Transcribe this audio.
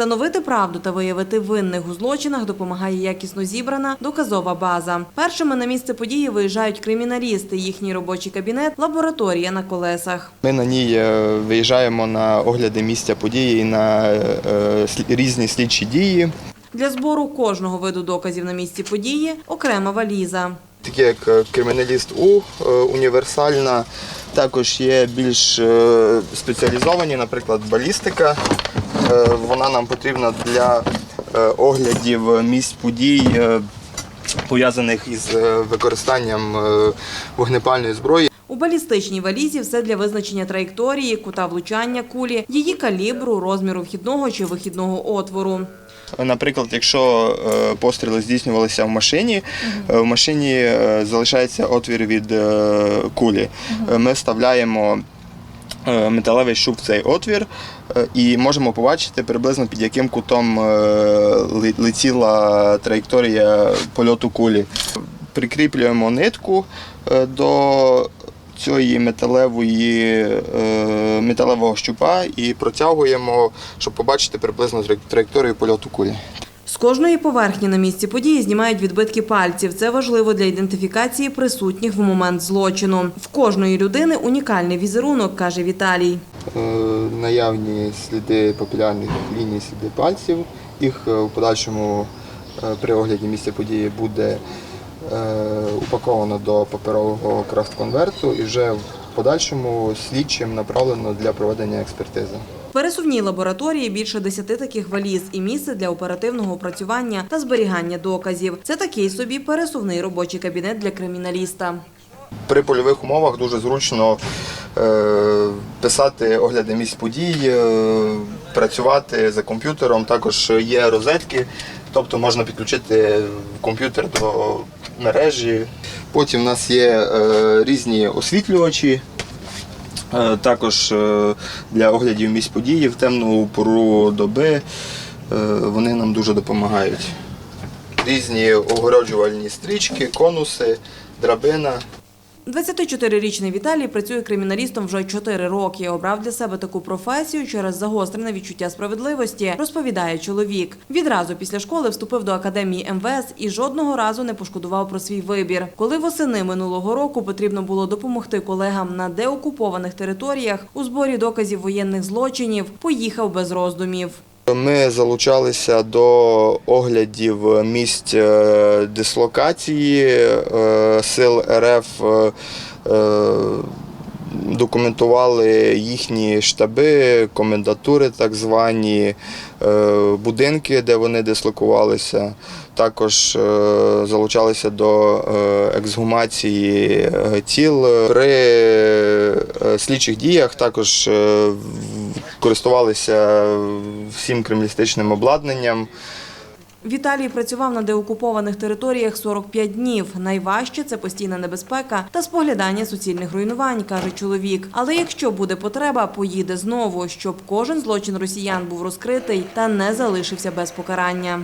Встановити правду та виявити винних у злочинах допомагає якісно зібрана доказова база. Першими на місце події виїжджають криміналісти. Їхній робочий кабінет лабораторія на колесах. Ми на ній е, виїжджаємо на огляди місця події, на е, різні слідчі дії. Для збору кожного виду доказів на місці події окрема валіза. Такі як е, криміналіст У, універсальна. Також є більш спеціалізовані, наприклад, балістика. Е, Вона нам потрібна для е, оглядів місць подій, е, пов'язаних із використанням вогнепальної зброї. У балістичній валізі все для визначення траєкторії, кута влучання кулі, її калібру, розміру вхідного чи вихідного отвору. Наприклад, якщо постріли здійснювалися в машині, в машині залишається отвір від кулі. Ми вставляємо металевий шуб в цей отвір е, і можемо побачити приблизно під яким кутом е, летіла траєкторія польоту кулі. Прикріплюємо нитку е, до цієї металевої, е, металевого щупа і протягуємо, щоб побачити приблизно траєкторію польоту кулі. З кожної поверхні на місці події знімають відбитки пальців. Це важливо для ідентифікації присутніх в момент злочину. В кожної людини унікальний візерунок, каже Віталій. Е, Наявні сліди папілярних ліній, сліди пальців. Їх е, у подальшому е, при огляді місця події буде е, упаковано до паперового крафт-конверту і вже подальшому слідчим направлено для проведення експертизи. В пересувній лабораторії більше десяти таких валіз і місце для оперативного опрацювання та зберігання доказів. Це такий собі пересувний робочий кабінет для криміналіста. При польових умовах дуже зручно е, писати огляди місць подій, е, працювати за комп'ютером. Також є розетки, тобто можна підключити комп'ютер до мережі. Потім в нас є е, різні освітлювачі. Е, Також е, для оглядів місць події в темну пору доби е, вони нам дуже допомагають. Різні огороджувальні стрічки, конуси, драбина. 24-річний Віталій працює криміналістом вже 4 роки. Обрав для себе таку професію через загострене відчуття справедливості, розповідає чоловік. Відразу після школи вступив до академії МВС і жодного разу не пошкодував про свій вибір. Коли восени минулого року потрібно було допомогти колегам на деокупованих територіях у зборі доказів воєнних злочинів, поїхав без роздумів. Ми залучалися до оглядів місць е, дислокації е, сил РФ, е, документували їхні штаби, комендатури, так звані, будинки, де вони дислокувалися. Також залучалися до ексгумації тіл. При слідчих діях також користувалися всім кремлістичним обладнанням. Віталій працював на деокупованих територіях 45 днів. Найважче це постійна небезпека та споглядання суцільних руйнувань, каже чоловік. Але якщо буде потреба, поїде знову, щоб кожен злочин росіян був розкритий та не залишився без покарання.